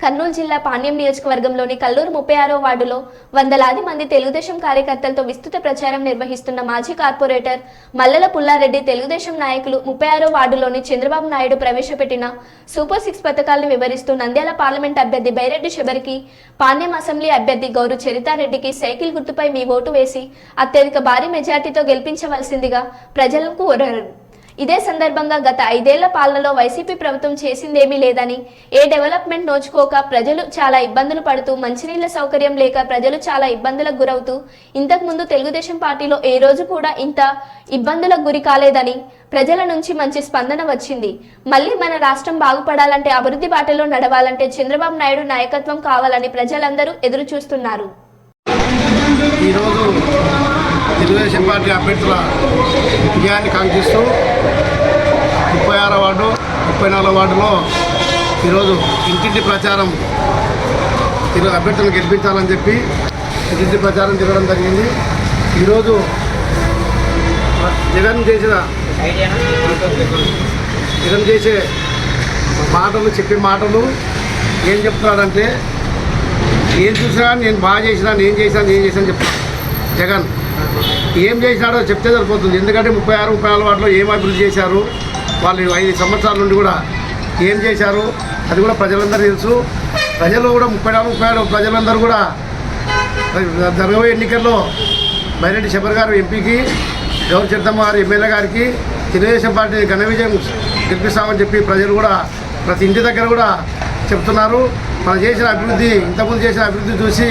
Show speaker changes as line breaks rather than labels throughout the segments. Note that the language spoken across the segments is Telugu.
కర్నూలు జిల్లా పాణ్యం నియోజకవర్గంలోని కల్లూరు ముప్పై ఆరో వార్డులో వందలాది మంది తెలుగుదేశం కార్యకర్తలతో విస్తృత ప్రచారం నిర్వహిస్తున్న మాజీ కార్పొరేటర్ మల్లెల పుల్లారెడ్డి తెలుగుదేశం నాయకులు ముప్పై ఆరో వార్డులోని చంద్రబాబు నాయుడు ప్రవేశపెట్టిన సూపర్ సిక్స్ పథకాలను వివరిస్తూ నంద్యాల పార్లమెంట్ అభ్యర్థి బైరెడ్డి శబరికి పాణ్యం అసెంబ్లీ అభ్యర్థి గౌరు చరితారెడ్డికి సైకిల్ గుర్తుపై మీ ఓటు వేసి అత్యధిక భారీ మెజార్టీతో గెలిపించవలసిందిగా ప్రజలకు కోరారు ఇదే సందర్భంగా గత ఐదేళ్ళ పాలనలో వైసీపీ ప్రభుత్వం చేసిందేమీ లేదని ఏ డెవలప్మెంట్ నోచుకోక ప్రజలు చాలా ఇబ్బందులు పడుతూ మంచినీళ్ళ సౌకర్యం లేక ప్రజలు చాలా ఇబ్బందులకు గురవుతూ ఇంతకుముందు తెలుగుదేశం పార్టీలో ఏ రోజు కూడా ఇంత ఇబ్బందులకు గురి కాలేదని ప్రజల నుంచి మంచి స్పందన వచ్చింది. మళ్ళీ మన రాష్ట్రం బాగుపడాలంటే అభివృద్ధి బాటలో నడవాలంటే చంద్రబాబు నాయుడు నాయకత్వం కావాలని ప్రజలందరూ ఎదురు చూస్తున్నారు
ఈరోజు తెలుగుదేశం పార్టీ అభ్యర్థుల విజయాన్ని కాంక్షిస్తూ ముప్పై ఆరో వార్డు ముప్పై నాలుగో వార్డులో ఈరోజు ఇంటింటి ప్రచారం ఈరోజు అభ్యర్థులను గెలిపించాలని చెప్పి ఇంటింటి ప్రచారం జరగడం జరిగింది. ఈరోజు జగన్ చేసిన జగన్ చేసే మాటలు చెప్పే మాటలు ఏం చెప్తున్నాడంటే ఏం చూసినా నేను బాగా చేసినా నేను చేసినా నేను చేసినా చెప్తాను జగన్. ఏం చేశాడో చెప్తే సరిపోతుంది. ఎందుకంటే ముప్పై ఆరు ముప్పై వాటిలో ఏం అభివృద్ధి చేశారు? వాళ్ళు ఐదు సంవత్సరాల నుండి కూడా ఏం చేశారు? అది కూడా ప్రజలందరూ తెలుసు. ప్రజలు కూడా ముప్పై నాలుగు ముప్పై ఆరు ప్రజలందరూ కూడా జరగబోయే ఎన్నికల్లో బైరెడ్డి శబర్ గారు ఎంపీకి గౌరవ చిత్తమ్మ గారు ఎమ్మెల్యే గారికి తెలుగుదేశం పార్టీ ఘన విజయం గెలిపిస్తామని చెప్పి ప్రజలు కూడా ప్రతి ఇంటి దగ్గర కూడా చెప్తున్నారు. మనం చేసిన అభివృద్ధి ఇంతకుముందు చేసిన అభివృద్ధి చూసి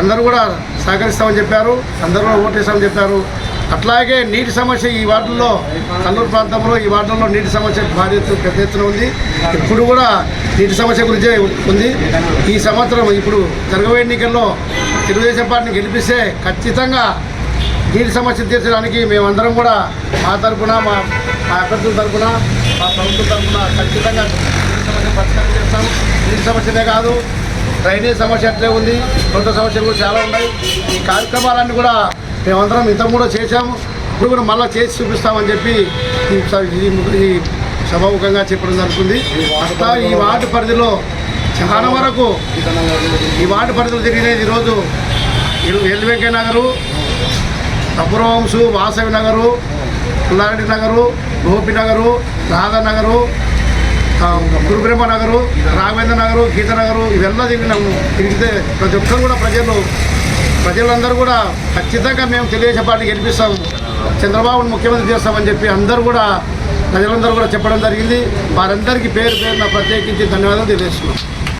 అందరూ కూడా సహకరిస్తామని చెప్పారు అందరూ కూడా ఓటేస్తామని చెప్పారు. అట్లాగే నీటి సమస్య ఈ వార్డుల్లో కల్లూరు ప్రాంతంలో ఈ వార్డుల్లో నీటి సమస్య భారీ పెద్ద ఎత్తున ఉంది. ఇప్పుడు కూడా నీటి సమస్య గురించే ఉంది. ఈ సంవత్సరం ఇప్పుడు జరగబోయే ఎన్నికల్లో తెలుగుదేశం పార్టీని గెలిపిస్తే ఖచ్చితంగా నీటి సమస్య తీర్చడానికి మేమందరం కూడా మా తరపున మా మా అభ్యర్థుల తరఫున మా ప్రభుత్వం తరఫున ఖచ్చితంగా నీటి సమస్య పరిష్కారం చేస్తాం. నీటి సమస్యనే కాదు డ్రైనేజ్ సమస్య అట్లే ఉంది కొంత సమస్యలు కూడా చాలా ఉన్నాయి. ఈ కార్యక్రమాలన్నీ కూడా మేమందరం ఇంత కూడా చేశాము. ఇప్పుడు కూడా మళ్ళీ చేసి చూపిస్తామని చెప్పి ఈ సభాముఖంగా చెప్పడం జరుగుతుంది. ఈ వార్డు పరిధిలో చాలా వరకు ఈ వార్డు పరిధిలో జరిగినది ఈరోజు ఎల్ వెంకయ్య నగరు అపురవంశు వాసవి నగరు పుల్లారెడ్డి నగరు గోపి నగరు రాధానగరు గురుబ్రహ్మ నగరు రాఘవేంద్ర నగరు గీత నగరు ఇవెల్లా తిరిగినాము తిరిగితే ప్రతి ఒక్కరు కూడా ప్రజలు ప్రజలందరూ కూడా ఖచ్చితంగా మేము తెలుగుదేశం పార్టీ గెలిపిస్తాము. చంద్రబాబును ముఖ్యమంత్రి చేస్తామని చెప్పి అందరూ కూడా ప్రజలందరూ కూడా చెప్పడం జరిగింది. వారందరికీ పేరు పేరున ప్రత్యేకించి ధన్యవాదాలు తెలియజేస్తున్నాం.